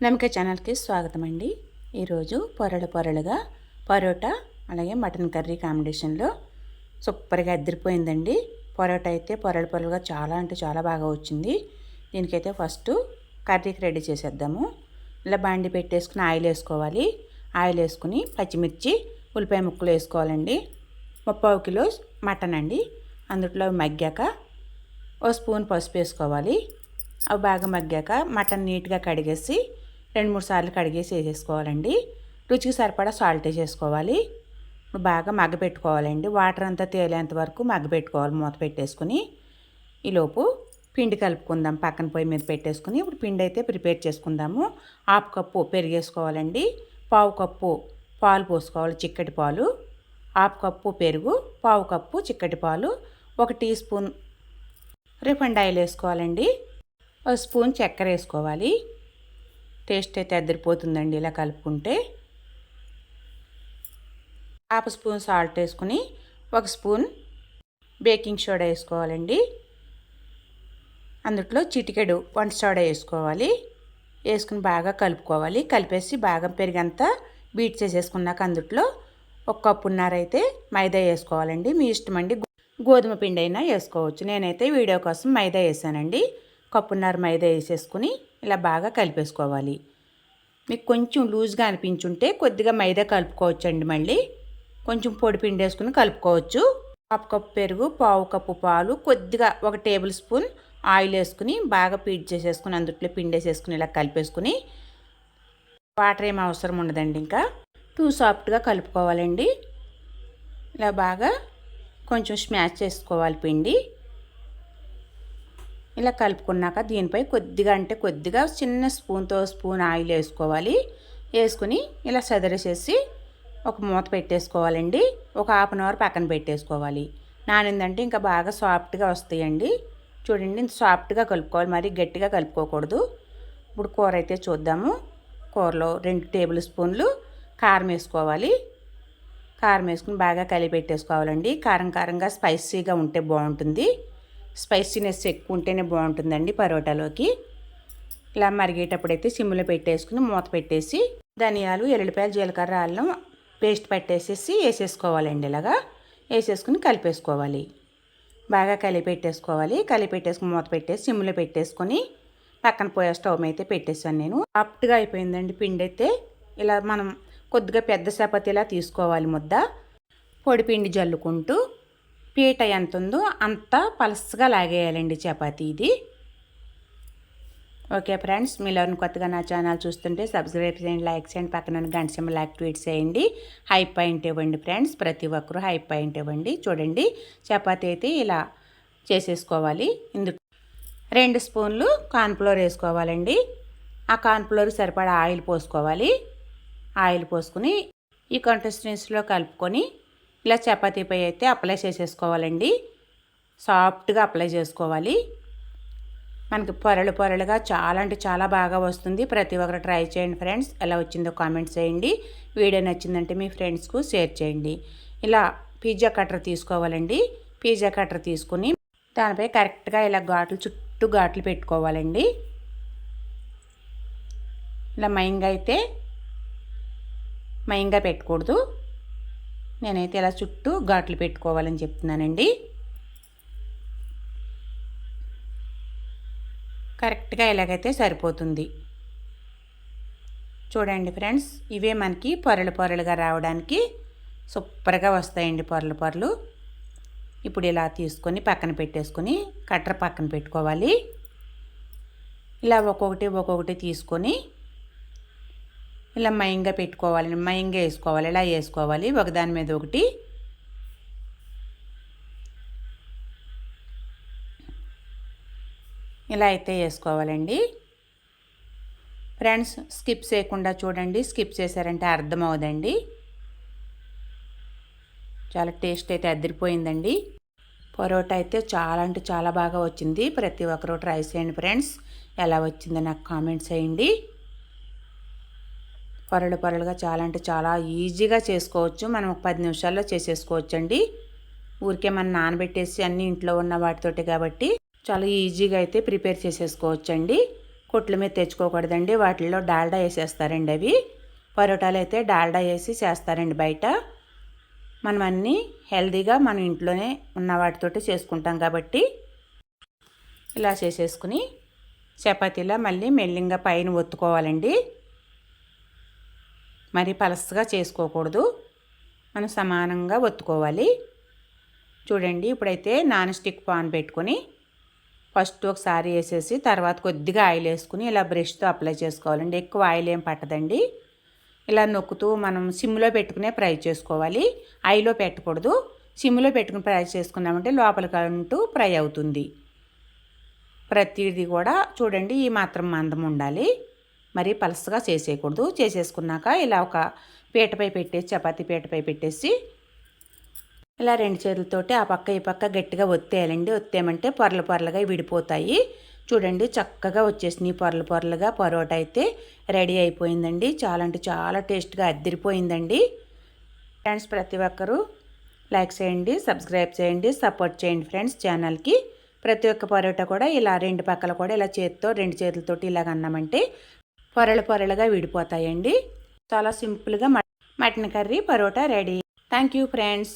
నమిక ఛానల్కి స్వాగతం అండి ఈరోజు పొరలు పొరలుగా పరోటా అలాగే మటన్ కర్రీ కాంబినేషన్లో సూపర్గా అద్దరిపోయిందండి పరోటా అయితే పొరలు పొరలుగా చాలా అంటే చాలా బాగా వచ్చింది. దీనికైతే ఫస్ట్ కర్రీకి రెడీ చేసేద్దాము. ఇలా బాండి పెట్టేసుకుని ఆయిల్ వేసుకోవాలి. ఆయిల్ వేసుకుని పచ్చిమిర్చి ఉల్లిపాయ ముక్కలు వేసుకోవాలండి. ముప్పావు కిలో మటన్ అండి. అందులో మగ్గాక ఓ స్పూన్ పసుపు వేసుకోవాలి. అవి బాగా మగ్గాక మటన్ నీట్గా కడిగేసి రెండు మూడు సార్లు కడిగేసి వేసేసుకోవాలండి. రుచికి సరిపడా సాల్ట్ వేసేసుకోవాలి బాగా మగ్గపెట్టుకోవాలండి వాటర్ అంతా తేలేంత వరకు మగ్గపెట్టుకోవాలి మూత పెట్టేసుకుని. ఈలోపు పిండి కలుపుకుందాం పక్కన పొయ్యి మీద పెట్టేసుకుని. ఇప్పుడు పిండి అయితే ప్రిపేర్ చేసుకుందాము. హాఫ్ కప్పు పెరిగేసుకోవాలండి. పావు కప్పు పాలు పోసుకోవాలి చిక్కటి పాలు. హాఫ్ కప్పు పెరుగు పావు కప్పు చిక్కటి పాలు. ఒక టీ స్పూన్ రిఫండ్ ఆయిల్ వేసుకోవాలండి. ఒక స్పూన్ చక్కెర వేసుకోవాలి. టేస్ట్ అయితే అద్దరిపోతుందండి ఇలా కలుపుకుంటే. హాఫ్ స్పూన్ సాల్ట్ వేసుకుని ఒక స్పూన్ బేకింగ్ సోడా వేసుకోవాలండి. అందుట్లో చిటికెడు వంట సోడా వేసుకోవాలి. వేసుకుని బాగా కలుపుకోవాలి. కలిపేసి బాగా పెరిగంతా బీట్ చేసేసుకున్నాక అందుట్లో ఒక కప్పున్నర అయితే మైదా వేసుకోవాలండి. మీ ఇష్టం అండి గోధుమ పిండి అయినా వేసుకోవచ్చు. నేనైతే వీడియో కోసం మైదా వేసానండి. కప్పున్నర మైదా వేసేసుకుని ఇలా బాగా కలిపేసుకోవాలి. మీకు కొంచెం లూజ్గా అనిపించుంటే కొద్దిగా మైదా కలుపుకోవచ్చండి మళ్ళీ. కొంచెం పొడి పిండి వేసుకుని కలుపుకోవచ్చు. పావు కప్పు పెరుగు పావు కప్పు పాలు కొద్దిగా ఒక టేబుల్ స్పూన్ ఆయిల్ వేసుకుని బాగా పీట్ చేసేసుకుని అందుట్లో పిండి వేసేసుకుని ఇలా కలిపేసుకుని వాటర్ ఏం అవసరం ఉండదండి ఇంకా. టూ సాఫ్ట్గా కలుపుకోవాలండి. ఇలా బాగా కొంచెం స్మాష్ చేసుకోవాలి పిండి. ఇలా కలుపుకున్నాక దీనిపై కొద్దిగా అంటే కొద్దిగా చిన్న స్పూన్తో స్పూన్ ఆయిల్ వేసుకోవాలి. వేసుకుని ఇలా సదరేసేసి ఒక మూత పెట్టేసుకోవాలండి. ఒక హాఫ్ అన్ అవర్ పక్కన పెట్టేసుకోవాలి. నానిందంటే ఇంకా బాగా సాఫ్ట్గా వస్తాయండి. చూడండి ఇంత సాఫ్ట్గా కలుపుకోవాలి. మరీ గట్టిగా కలుపుకోకూడదు. ఇప్పుడు కూర అయితే చూద్దాము. కూరలో రెండు టేబుల్ స్పూన్లు కారం వేసుకోవాలి. కారం వేసుకుని బాగా కలిపి పెట్టేసుకోవాలండి కారం కారంగా స్పైసీగా ఉంటే బాగుంటుంది. స్పైసీనెస్ ఎక్కువ ఉంటేనే బాగుంటుందండి పరోటాలోకి. ఇలా మరిగేటప్పుడైతే సిమ్లో పెట్టేసుకుని మూత పెట్టేసి ధనియాలు ఎల్లుల్లిపాయలు జీలకర్ర అల్లం పేస్ట్ పెట్టేసేసి వేసేసుకోవాలండి ఇలాగా. వేసేసుకుని కలిపేసుకోవాలి. బాగా కలిపెట్టేసుకోవాలి. కలిపెట్టేసుకుని మూత పెట్టేసి సిమ్లో పెట్టేసుకొని పక్కన పోయే స్టవ్ అయితే పెట్టేశాను నేను. ఆప్ట్గా అయిపోయిందండి పిండి అయితే. ఇలా మనం కొద్దిగా పెద్ద చపాతీలా తీసుకోవాలి ముద్ద. పొడి పిండి జల్లుకుంటూ పీట ఎంత ఉందో అంత పలసగా లాగేయాలండి చపాతీ ఇది. ఓకే ఫ్రెండ్స్ మీలో కొత్తగా నా ఛానల్ చూస్తుంటే సబ్స్క్రైబ్ చేయండి లైక్ చేయండి పక్కన గంట సింబల్ యాక్టివేట్ చేయండి. హై పాయింట్ ఇవ్వండి ఫ్రెండ్స్ ప్రతి ఒక్కరూ హై పాయింట్ ఇవ్వండి. చూడండి చపాతీ అయితే ఇలా చేసేసుకోవాలి. ఇందుకు రెండు స్పూన్లు కార్న్ఫ్లోర్ వేసుకోవాలండి. ఆ కార్న్ఫ్లోర్ సరిపడా ఆయిల్ పోసుకోవాలి. ఆయిల్ పోసుకుని ఈ కంటెస్టెన్స్లో కలుపుకొని ఇలా చపాతీపై అయితే అప్లై చేసేసుకోవాలండి. సాఫ్ట్గా అప్లై చేసుకోవాలి. మనకి పొరలు పొరలుగా చాలా అంటే చాలా బాగా వస్తుంది. ప్రతి ఒక్కరు ట్రై చేయండి ఫ్రెండ్స్. ఎలా వచ్చిందో కామెంట్స్ చేయండి. వీడియో నచ్చిందంటే మీ ఫ్రెండ్స్కు షేర్ చేయండి. ఇలా పిజ్జా కట్టర్ తీసుకోవాలండి. పిజ్జా కట్టర్ తీసుకుని దానిపై కరెక్ట్గా ఇలా ఘాట్లు చుట్టూ ఘాట్లు పెట్టుకోవాలండి. ఇలా మైంగా అయితే మైంగా పెట్టకూడదు. నేనైతే ఇలా చుట్టూ ఘాట్లు పెట్టుకోవాలని చెప్తున్నానండి. కరెక్ట్గా ఇలాగైతే సరిపోతుంది. చూడండి ఫ్రెండ్స్ ఇవే మనకి పొరలు పొరలుగా రావడానికి సూపర్గా వస్తాయండి పొరలు పొరలు. ఇప్పుడు ఇలా తీసుకొని పక్కన పెట్టేసుకొని కట్టర్ పక్కన పెట్టుకోవాలి. ఇలా ఒక్కొక్కటి ఒక్కొక్కటి తీసుకొని ఇలా మయంగా పెట్టుకోవాలి మయంగా వేసుకోవాలి ఇలా వేసుకోవాలి. ఒకదాని మీద ఒకటి. ఇలా అయితే వేసుకోవాలండి. ఫ్రెండ్స్ స్కిప్ చేయకుండా చూడండి. స్కిప్ చేశారంటే అర్థం అవదండి చాలా టేస్ట్ అయితే అదిరిపోయిందండి. పరోటా అయితే చాలా అంటే చాలా బాగా వచ్చింది. ప్రతి ఒక్కరు ట్రై చేయండి ఫ్రెండ్స్. ఎలా వచ్చిందో నాకు కామెంట్స్ చేయండి. పొరలు పొరలుగా చాలా అంటే చాలా ఈజీగా చేసుకోవచ్చు. మనం ఒక పది నిమిషాల్లో చేసేసుకోవచ్చు అండి ఊరికే మనం నానబెట్టేసి అన్ని ఇంట్లో ఉన్న వాటితోటి కాబట్టి చాలా ఈజీగా అయితే ప్రిపేర్ చేసేసుకోవచ్చు అండి కొట్ల మీద తెచ్చుకోకూడదండి. వాటిల్లో డాల్డా వేసేస్తారండి అవి. పరోటాలు అయితే డాల్డా వేసి చేస్తారండి బయట. మనం అన్నీ హెల్తీగా మనం ఇంట్లోనే ఉన్న వాటితోటి చేసుకుంటాం కాబట్టి ఇలా చేసేసుకుని చపాతీలా మళ్ళీ మెల్లింగా పైన ఒత్తుకోవాలండి. మరి పలసగా చేసుకోకూడదు. మనం సమానంగా ఒత్తుకోవాలి. చూడండి ఇప్పుడైతే నాన్ స్టిక్ పాన్ పెట్టుకొని ఫస్ట్ ఒకసారి వేసేసి తర్వాత కొద్దిగా ఆయిల్ వేసుకుని ఇలా బ్రష్తో అప్లై చేసుకోవాలండి. ఎక్కువ ఆయిల్ ఏం పట్టదండి. ఇలా నొక్కుతూ మనం సిమ్లో పెట్టుకునే ఫ్రై చేసుకోవాలి. ఐలో పెట్టకూడదు. సిమ్లో పెట్టుకుని ఫ్రై చేసుకున్నామంటే లోపలికి అంటూ ఫ్రై అవుతుంది. ప్రతిదీ కూడా చూడండి ఈ మాత్రం మందం ఉండాలి. మరి పలసగా చేసేయకూడదు. చేసేసుకున్నాక ఇలా ఒక పీటపై పెట్టేసి చపాతీ పీటపై పెట్టేసి ఇలా రెండు చేతులతోటి ఆ పక్క ఈ పక్క గట్టిగా ఒత్తేయాలండి. ఒత్తేయమంటే పొరలు పొరలుగా విడిపోతాయి. చూడండి చక్కగా వచ్చేసినాయి పొరలు పొరలుగా. పరోటా అయితే రెడీ అయిపోయిందండి. చాలా అంటే చాలా టేస్ట్గా అద్దరిపోయిందండి. ఫ్రెండ్స్ ప్రతి ఒక్కరూ లైక్ చేయండి సబ్స్క్రైబ్ చేయండి సపోర్ట్ చేయండి ఫ్రెండ్స్ ఛానల్కి. ప్రతి ఒక్క పరోటా కూడా ఇలా రెండు పక్కల కూడా ఇలా చేతితో రెండు చేతులతోటి ఇలాగ అన్నామంటే పొరలు పొరలుగా విడిపోతాయండి. చాలా సింపుల్గా mutton curry parotta ready. Thank you friends.